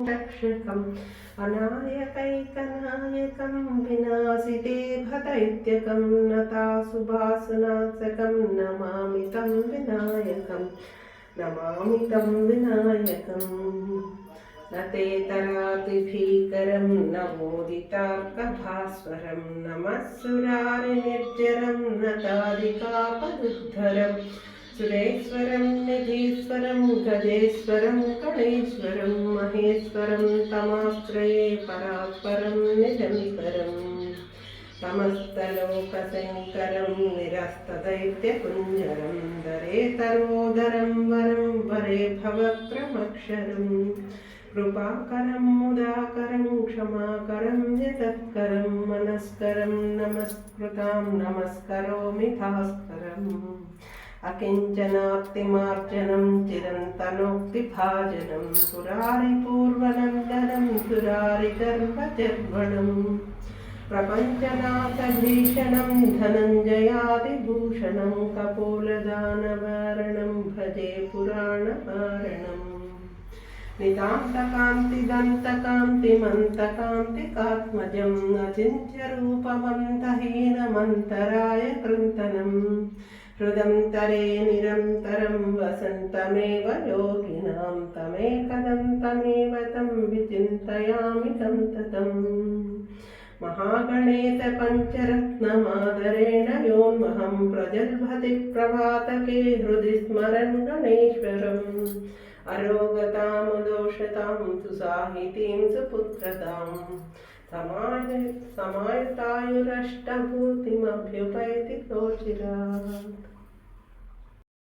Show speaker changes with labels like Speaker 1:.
Speaker 1: रक्षकम् अनायकैकनायकं विनाशिते भदैत्यकं नता सुभासनाशकं नमामि तं विनायकं। नमामि तं विनायकम् न ते तरातिभीकरं, न मोदितार्कभास्वरं नमः सुरारिनिर्जरं न तादिकापदुद्धरम् सुरेश्वरं निधीश्वरं, गजेश्वरं गणेश्वरं महेश्वरं, तमाश्रये परात्परं निजमिकरम् समस्तलोकशङ्करं निरस्तदैत्यकुञ्जरं दरेतरोदरं, वरं वरे भवप्रमक्षरम् कृपाकरं, मुदाकरं, क्षमाकरं यतत्करं मनस्करं, नमस्कृतां, नमस्करोमि भास्करम्। अकिञ्चनाप्तिमार्जनं चिरन्तनोक्तिभाजनं सुरारिपूर्वनन्दनं सुरारिगर्भजर्वणम् प्रपञ्चनाथभीषणं धनञ्जयादिभूषणं कपोलदानवारणं भजे पुराणवारणम् नितान्तकान्तिदन्तकान्तिमन्तकान्तिकात्मजम् अचिन्त्यरूपमन्तहीनमन्तराय कृन्तनम् हृदन्तरे निरन्तरं वसन्तमेव योगिनां तमेकदन्तमेव तं विचिन्तयामि तं ततम् महागणेशपञ्चरत्नमादरेण योन्महं प्रजल्भति प्रभातके हृदि स्मरन् गणेश्वरम् अरोगतामुदोषतां सुसाहितीं सुपुत्रतां। समाय समायतायुरष्टभूतिमभ्युपैति कोचिरात्